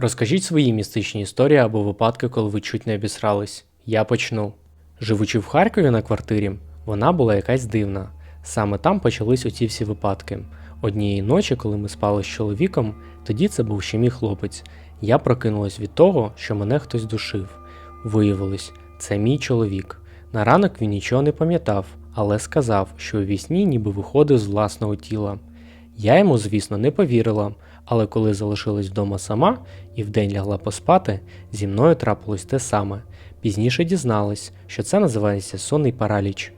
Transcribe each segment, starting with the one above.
Розкажіть свої містичні історії або випадки, коли ви чуть не обісрались. Я почну. Живучи в Харкові на квартирі, вона була якась дивна. Саме там почались оці всі випадки. Однієї ночі, коли ми спали з чоловіком, тоді це був ще мій хлопець. Я прокинулась від того, що мене хтось душив. Виявилось, це мій чоловік. На ранок він нічого не пам'ятав, але сказав, що у вісні ніби виходив з власного тіла. Я йому, звісно, не повірила, але коли залишилась вдома сама і вдень лягла поспати, зі мною трапилось те саме. Пізніше дізналась, що це називається сонний параліч.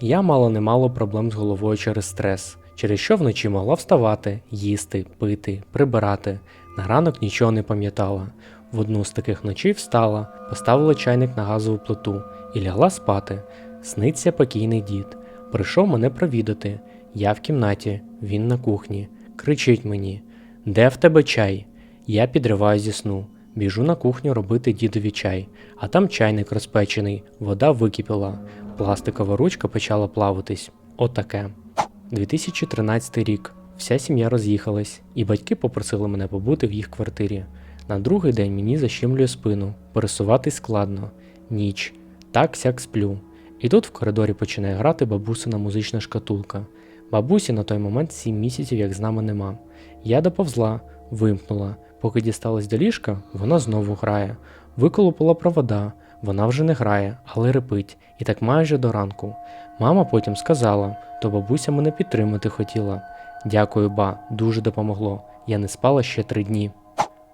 Я мала немало проблем з головою через стрес, через що вночі могла вставати, їсти, пити, прибирати. На ранок нічого не пам'ятала. В одну з таких ночей встала, поставила чайник на газову плиту і лягла спати. Сниться покійний дід. Прийшов мене провідати. Я в кімнаті, він на кухні. Кричить мені: Де в тебе чай? Я підриваю зі сну. Біжу на кухню робити дідові чай, а там чайник розпечений, вода википіла, пластикова ручка почала плаватись. Отаке. 2013 рік. Вся сім'я роз'їхалась, і батьки попросили мене побути в їх квартирі. На другий день мені защемлює спину, пересуватись складно, ніч, так сяк сплю. І тут в коридорі починає грати бабусина музична шкатулка. Бабусі на той момент 7 місяців, як з нами нема. Я доповзла, вимкнула. Поки дісталась до ліжка, вона знову грає. Виколупала провода, вона вже не грає, але репить, і так майже до ранку. Мама потім сказала, то бабуся мене підтримати хотіла. Дякую, ба, дуже допомогло. Я не спала ще три дні.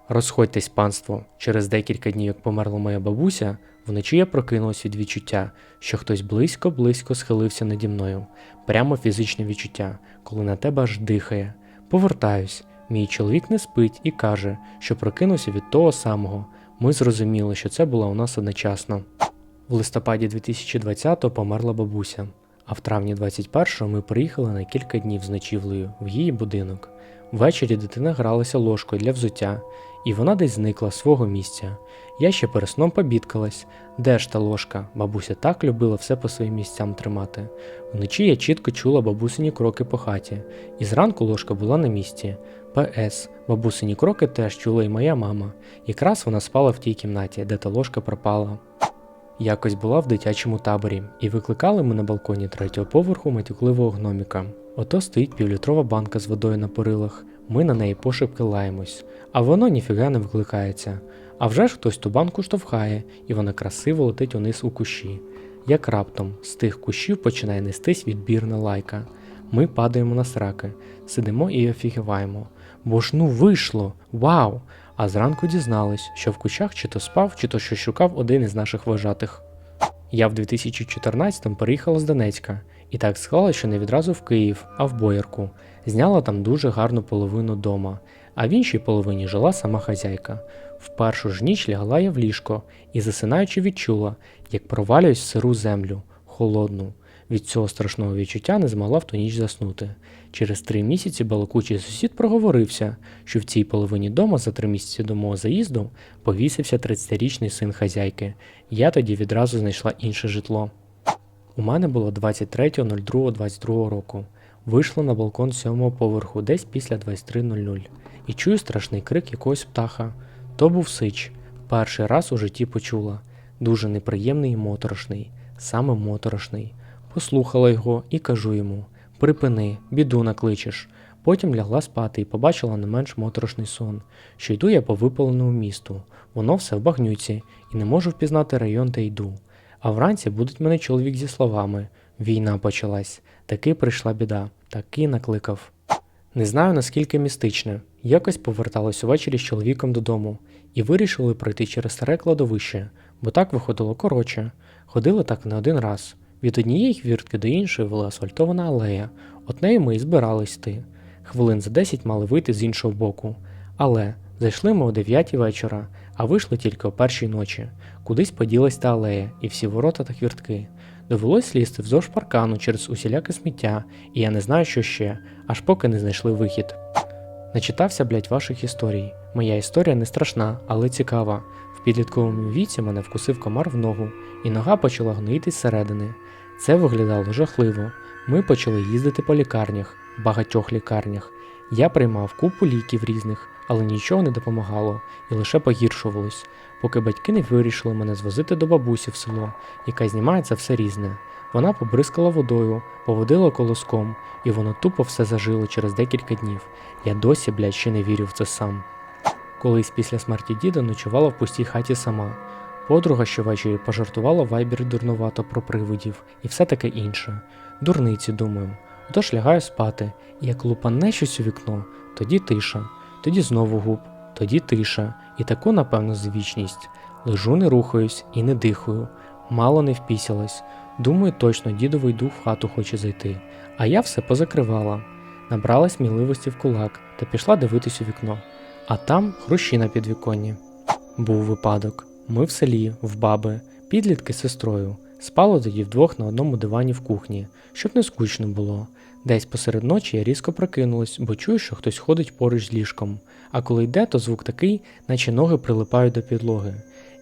Розходьтесь, панство. Через декілька днів, як померла моя бабуся, вночі я прокинулась від відчуття, що хтось близько-близько схилився наді мною. Прямо фізичне відчуття, коли на тебе аж дихає. Повертаюсь. Мій чоловік не спить і каже, що прокинувся від того самого. Ми зрозуміли, що це було у нас одночасно. В листопаді 2020-го померла бабуся, а в травні 21-го ми приїхали на кілька днів з ночівлею в її будинок. Ввечері дитина гралася ложкою для взуття, і вона десь зникла з свого місця. Я ще перед сном побідкалась, де ж та ложка? Бабуся так любила все по своїм місцям тримати. Вночі я чітко чула бабусині кроки по хаті, і зранку ложка була на місці. П.С. Бабусині кроки теж чула і моя мама. Якраз вона спала в тій кімнаті, де та ложка пропала. Якось була в дитячому таборі, і викликали ми на балконі третього поверху матюкливого гноміка. Ото стоїть півлітрова банка з водою на порилах, ми на неї пошепки лаємось, а воно ніфіга не викликається. А вже ж хтось ту банку штовхає, і вона красиво летить униз у кущі. Як раптом з тих кущів починає нестись відбірна лайка. Ми падаємо на сраки, сидимо і офігіваємо. Бо ж ну вийшло! Вау! А зранку дізнались, що в кущах чи то спав, чи то що шукав один із наших вожатих. Я в 2014-му переїхала з Донецька, і так склалося, що не відразу в Київ, а в Боярку. Зняла там дуже гарну половину дома, а в іншій половині жила сама хазяйка. В першу ж ніч лягла я в ліжко і, засинаючи, відчула, як провалююсь в сиру землю, холодну. Від цього страшного відчуття не змогла в ту ніч заснути. Через три місяці балакучий сусід проговорився, що в цій половині дома за три місяці до мого заїзду повісився 30-річний син хазяйки. Я тоді відразу знайшла інше житло. У мене було 23.02.22 року. Вийшла на балкон сьомого поверху десь після 23.00 і чую страшний крик якогось птаха. То був сич. Перший раз у житті почула. Дуже неприємний і моторошний, саме моторошний. Послухала його і кажу йому: Припини, біду накличеш. Потім лягла спати і побачила не менш моторошний сон, що йду я по випаленому місту. Воно все в багнюці, і не можу впізнати район, де йду. А вранці будуть мене чоловік зі словами: Війна почалась, таки прийшла біда, таки накликав. Не знаю наскільки містичне. Якось поверталась увечері з чоловіком додому і вирішили пройти через старе кладовище, бо так виходило коротше. Ходили так не один раз. Від однієї хвіртки до іншої вела асфальтована алея, от нею ми і збирались йти. Хвилин за 10 мали вийти з іншого боку. Але зайшли ми о 9 вечора, а вийшли тільки о першій ночі. Кудись поділась та алея, і всі ворота та хвіртки. Довелось лізти вздовж паркану через усіляке сміття, і я не знаю, що ще, аж поки не знайшли вихід. Начитався, блять, ваших історій. Моя історія не страшна, але цікава. В підлітковому віці мене вкусив комар в ногу, і нога почала гноїти зсередини. Це виглядало жахливо. Ми почали їздити по лікарнях, багатьох лікарнях. Я приймав купу ліків різних, але нічого не допомагало і лише погіршувалось, поки батьки не вирішили мене звозити до бабусі в село, яка знімає це все різне. Вона побризкала водою, поводила колоском, і воно тупо все зажило через декілька днів. Я досі, блядь, ще не вірю в це сам. Колись після смерті діда ночувала в пустій хаті сама. Подруга щовечері пожартувала в вайбері дурнувато про привидів і все таке інше. Дурниці, думаю. Отож лягаю спати, і як лупане щось у вікно, тоді тиша, тоді знову губ, тоді тиша, і таку, напевно, звічність. Лежу, не рухаюсь і не дихаю. Мало не впісялась. Думаю, точно дідовий дух в хату хоче зайти, а я все позакривала. Набрала сміливості в кулак та пішла дивитись у вікно. А там хрущі на підвіконні. Був випадок. Ми в селі, в баби, підлітки з сестрою. Спали тоді вдвох на одному дивані в кухні, щоб не скучно було. Десь посеред ночі я різко прокинулась, бо чую, що хтось ходить поруч з ліжком. А коли йде, то звук такий, наче ноги прилипають до підлоги.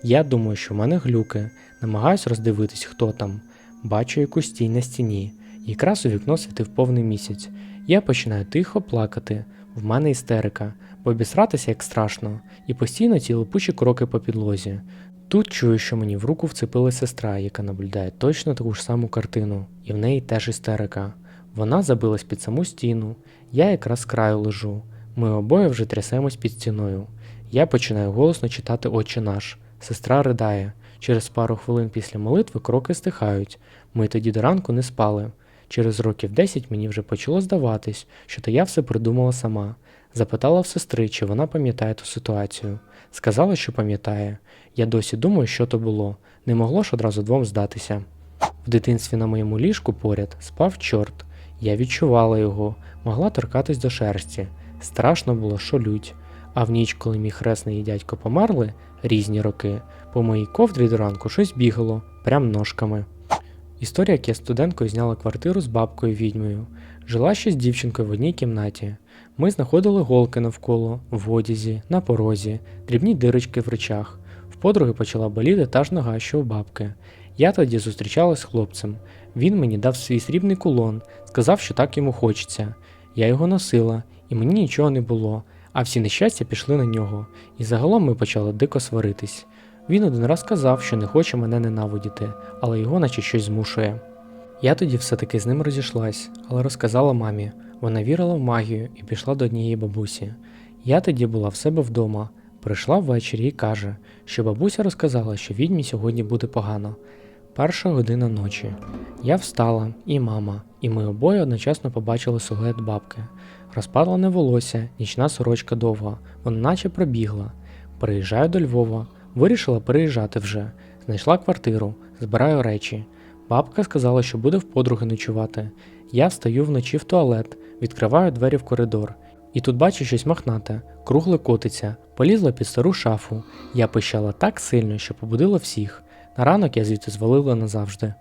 Я думаю, що в мене глюки, намагаюсь роздивитись, хто там. Бачу якусь тінь на стіні. Якраз у вікно світив повний місяць. Я починаю тихо плакати. В мене істерика, бо обісратися як страшно, і постійно ці липучі кроки по підлозі. Тут чую, що мені в руку вцепила сестра, яка наблюдає точно таку ж саму картину, і в неї теж істерика. Вона забилась під саму стіну, я якраз з краю лежу. Ми обоє вже трясемось під стіною. Я починаю голосно читати Отче наш. Сестра ридає. Через пару хвилин після молитви кроки стихають. Ми тоді до ранку не спали. Через років 10 мені вже почало здаватись, що то я все придумала сама. Запитала в сестри, чи вона пам'ятає ту ситуацію. Сказала, що пам'ятає. Я досі думаю, що то було. Не могло ж одразу двом здатися. В дитинстві на моєму ліжку поряд спав чорт. Я відчувала його, могла торкатись до шерсті. Страшно було, що лють. А в ніч, коли мій хресний і дядько померли, різні роки, по моїй ковдрі до ранку щось бігало, прям ножками. Історія, як я студенткою зняла квартиру з бабкою відьмою. Жила ще з дівчинкою в одній кімнаті. Ми знаходили голки навколо, в одязі, на порозі, дрібні дирочки в речах. В подруги почала боліти та ж нога, що у бабки. Я тоді зустрічалась з хлопцем. Він мені дав свій срібний кулон, сказав, що так йому хочеться. Я його носила, і мені нічого не було, а всі нещастя пішли на нього, і загалом ми почали дико сваритись. Він один раз сказав, що не хоче мене ненавидіти, але його наче щось змушує. Я тоді все-таки з ним розійшлась, але розказала мамі. Вона вірила в магію і пішла до однієї бабусі. Я тоді була в себе вдома, прийшла ввечері і каже, що бабуся розказала, що відьмі сьогодні буде погано. Перша година ночі. Я встала, і мама, і ми обоє одночасно побачили силует бабки. Розпадлене волосся, нічна сорочка довга, вона наче пробігла. Приїжджаю до Львова, вирішила переїжджати вже. Знайшла квартиру, збираю речі. Бабка сказала, що буде в подруги ночувати. Я встаю вночі в туалет, відкриваю двері в коридор. І тут бачу щось махнате, кругле котиться, полізла під стару шафу. Я пищала так сильно, що побудила всіх. На ранок я звідти звалила назавжди.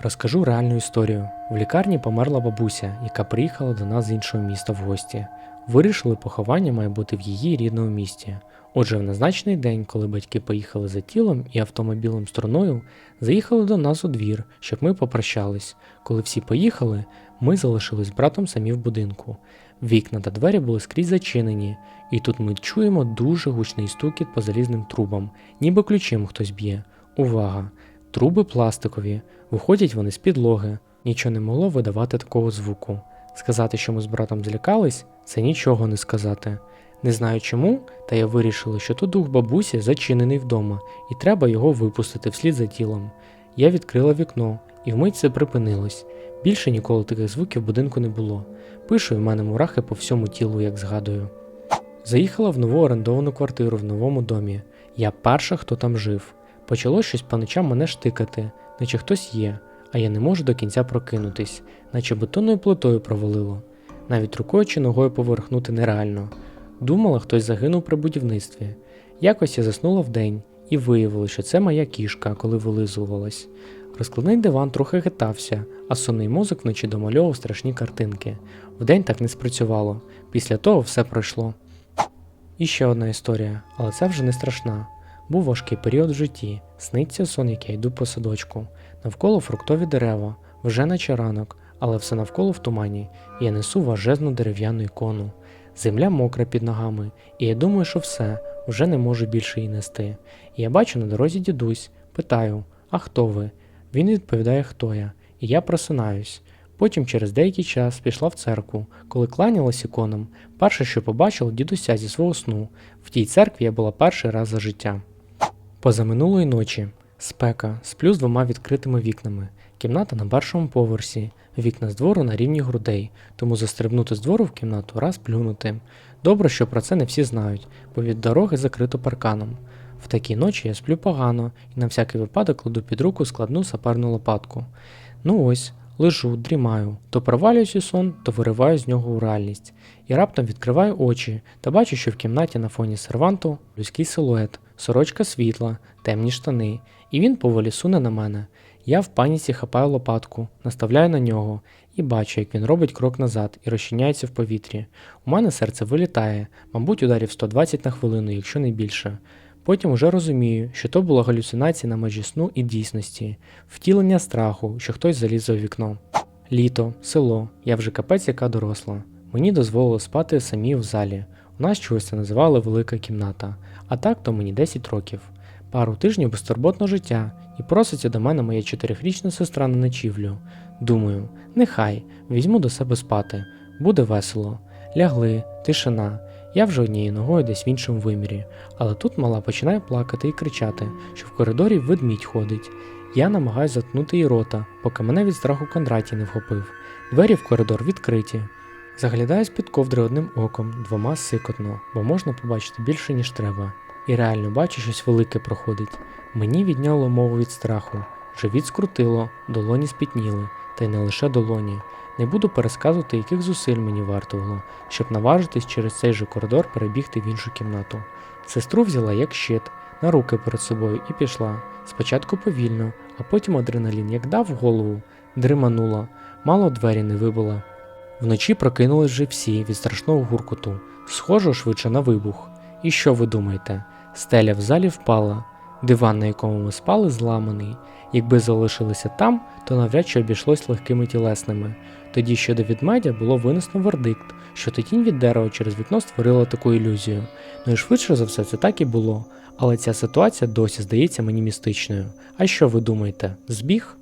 Розкажу реальну історію. В лікарні померла бабуся, яка приїхала до нас з іншого міста в гості. Вирішили, поховання має бути в її рідному місті. Отже, в назначений день, коли батьки поїхали за тілом і автомобілем стороною, заїхали до нас у двір, щоб ми попрощались. Коли всі поїхали, ми залишились з братом самі в будинку. Вікна та двері були скрізь зачинені, і тут ми чуємо дуже гучний стукіт по залізним трубам, ніби ключем хтось б'є. Увага! Труби пластикові, виходять вони з підлоги. Нічого не могло видавати такого звуку. Сказати, що ми з братом злякались, це нічого не сказати. Не знаю чому, та я вирішила, що то дух бабусі зачинений вдома, і треба його випустити вслід за тілом. Я відкрила вікно, і вмить все припинилось. Більше ніколи таких звуків в будинку не було. Пишу і в мене мурахи по всьому тілу, як згадую. Заїхала в нову орендовану квартиру в новому домі. Я перша, хто там жив. Почало щось по ночам мене штикати, наче хтось є, а я не можу до кінця прокинутись, наче бетонною плитою провалило. Навіть рукою чи ногою поверхнути нереально. Думала, хтось загинув при будівництві. Якось я заснула вдень і виявилося, що це моя кішка, коли вилизувалась. Розкладний диван трохи хитався, а сонний мозок вночі домальовував страшні картинки. Вдень так не спрацювало. Після того все пройшло. І ще одна історія, але це вже не страшна. Був важкий період в житті, сниться сон, як я йду по садочку. Навколо фруктові дерева, вже наче ранок, але все навколо в тумані, я несу важезну дерев'яну ікону. Земля мокра під ногами, і я думаю, що все, вже не можу більше її нести. І я бачу на дорозі дідусь, питаю: А хто ви? Він відповідає, хто я, і я просинаюсь. Потім через деякий час пішла в церкву. Коли кланялась іконам, перше, що побачила дідуся зі свого сну. В тій церкві я була перший раз за життя. Позаминулої ночі спека, сплю з двома відкритими вікнами. Кімната на першому поверсі, вікна з двору на рівні грудей, тому застрибнути з двору в кімнату раз плюнути. Добре, що про це не всі знають, бо від дороги закрито парканом. В такій ночі я сплю погано і на всякий випадок кладу під руку складну саперну лопатку. Ну ось, лежу, дрімаю, то провалююсь у сон, то вириваю з нього у реальність. І раптом відкриваю очі та бачу, що в кімнаті на фоні серванту людський силует, сорочка світла, темні штани, і він поволі суне на мене. Я в паніці хапаю лопатку, наставляю на нього і бачу, як він робить крок назад і розчиняється в повітрі. У мене серце вилітає, мабуть, ударів 120 на хвилину, якщо не більше. Потім уже розумію, що то була галюцинація на межі сну і дійсності, втілення страху, що хтось залізе у вікно. Літо, село, я вже капець яка доросла. Мені дозволили спати самі в залі. Нас чогось це називали велика кімната, а так то мені 10 років. Пару тижнів безтурботного життя, і проситься до мене моя чотирихрічна сестра на ночівлю. Думаю, нехай візьму до себе спати, буде весело. Лягли, тишина. Я вже однією ногою десь в іншому вимірі, але тут мала починає плакати і кричати, що в коридорі ведмідь ходить. Я намагаюся заткнути їй рота, поки мене від страху Кондратій не вхопив. Двері в коридор відкриті. Заглядаю з-під ковдри одним оком, двома сикотно, бо можна побачити більше, ніж треба. І реально бачу, щось велике проходить. Мені відняло мову від страху, живіт скрутило, долоні спітніли, та й не лише долоні. Не буду пересказувати, яких зусиль мені вартувало, щоб наважитись через цей же коридор перебігти в іншу кімнату. Сестру взяла як щит, на руки перед собою і пішла. Спочатку повільно, а потім адреналін як дав голову, дриманула, мало двері не вибила. Вночі прокинулись вже всі від страшного гуркоту, схожого швидше на вибух. І що ви думаєте? Стеля в залі впала, диван, на якому ми спали, зламаний. Якби залишилися там, то навряд чи обійшлось легкими тілесними. Тоді щодо відмедя було винесено вердикт, що то тінь від дерева через вікно створила таку ілюзію. Ну і швидше за все це так і було. Але ця ситуація досі здається мені містичною. А що ви думаєте? Збіг?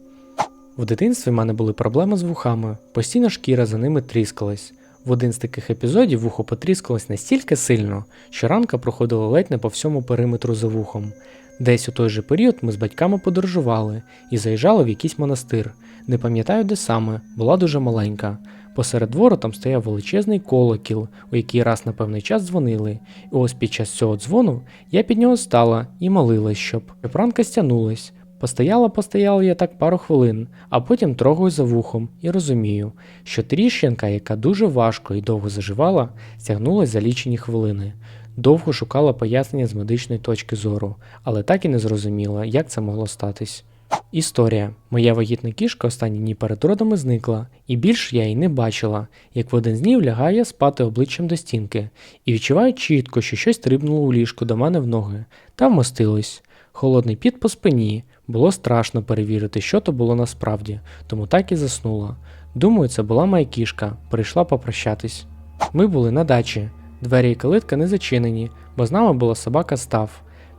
В дитинстві в мене були проблеми з вухами, постійно шкіра за ними тріскалась. В один з таких епізодів вухо потріскалось настільки сильно, що ранка проходила ледь не по всьому периметру за вухом. Десь у той же період ми з батьками подорожували і заїжджали в якийсь монастир. Не пам'ятаю, де саме, була дуже маленька. Посеред двору там стояв величезний колокіл, у який раз на певний час дзвонили. І ось під час цього дзвону я під нього стала і молилась, щоб ранка стягнулась. Постояла, постояла я так пару хвилин, а потім трогаю за вухом і розумію, що тріщинка, яка дуже важко і довго заживала, стягнулась за лічені хвилини. Довго шукала пояснення з медичної точки зору, але так і не зрозуміла, як це могло статись. Історія. Моя вагітна кішка останні дні перед родами зникла, і більше я її не бачила, як в один з днів лягаю спати обличчям до стінки, і відчуваю чітко, що щось трибнуло у ліжку до мене в ноги, та вмостилось. Холодний піт по спині, було страшно перевірити, що то було насправді, тому так і заснула. Думаю, це була моя кішка, прийшла попрощатись. Ми були на дачі, двері і калитка не зачинені, бо з нами була собака став.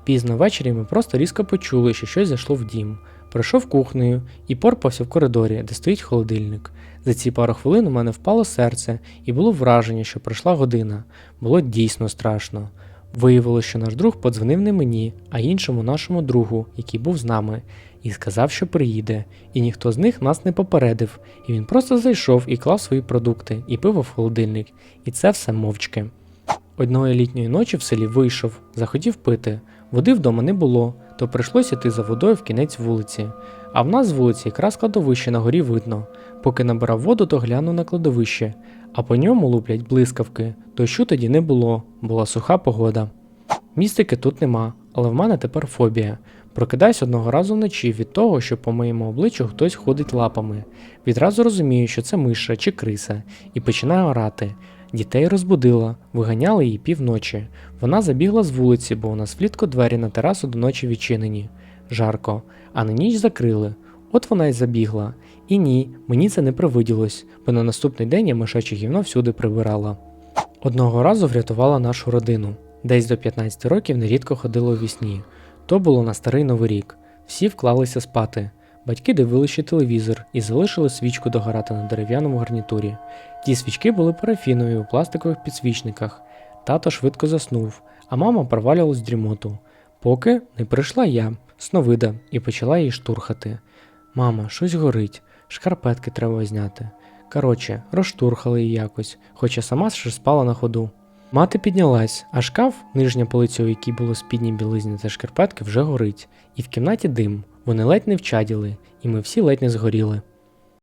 Пізно ввечері ми просто різко почули, що щось зайшло в дім. Пройшов кухнею і порпався в коридорі, де стоїть холодильник. За ці пару хвилин у мене впало серце, і було враження, що пройшла година. Було дійсно страшно. Виявилося, що наш друг подзвонив не мені, а іншому нашому другу, який був з нами, і сказав, що приїде, і ніхто з них нас не попередив, і він просто зайшов і клав свої продукти, і пиво в холодильник, і це все мовчки. Одної літньої ночі в селі вийшов, захотів пити. Води вдома не було, то прийшлося йти за водою в кінець вулиці. А в нас вулиці якраз кладовище на горі видно. Поки набирав воду, то глянув на кладовище, а по ньому луплять блискавки. Дощу тоді не було, була суха погода. Містики тут нема, але в мене тепер фобія. Прокидаюсь одного разу вночі від того, що по моєму обличчю хтось ходить лапами. Відразу розумію, що це миша чи криса, і починаю орати. Дітей розбудила, виганяли її півночі. Вона забігла з вулиці, бо у нас влітку двері на терасу до ночі відчинені. Жарко, а на ніч закрили. От вона й забігла. І ні, мені це не привиділось, бо на наступний день я мишаче гівно всюди прибирала. Одного разу врятувала нашу родину. Десь до 15 років нерідко ходила у вісні. То було на старий новий рік. Всі вклалися спати. Батьки дивилися ще телевізор і залишили свічку догорати на дерев'яному гарнітурі. Ті свічки були парафінові у пластикових підсвічниках. Тато швидко заснув, а мама провалювалась в дрімоту. Поки не прийшла я, сновида, і почала її штурхати. Мама, щось горить, шкарпетки треба зняти. Коротше, розштурхали її якось, хоча сама ще спала на ходу. Мати піднялась, а шкаф, нижня полиця, у якій було спідні білизні та шкарпетки, вже горить, і в кімнаті дим. Вони ледь не вчаділи, і ми всі ледь не згоріли.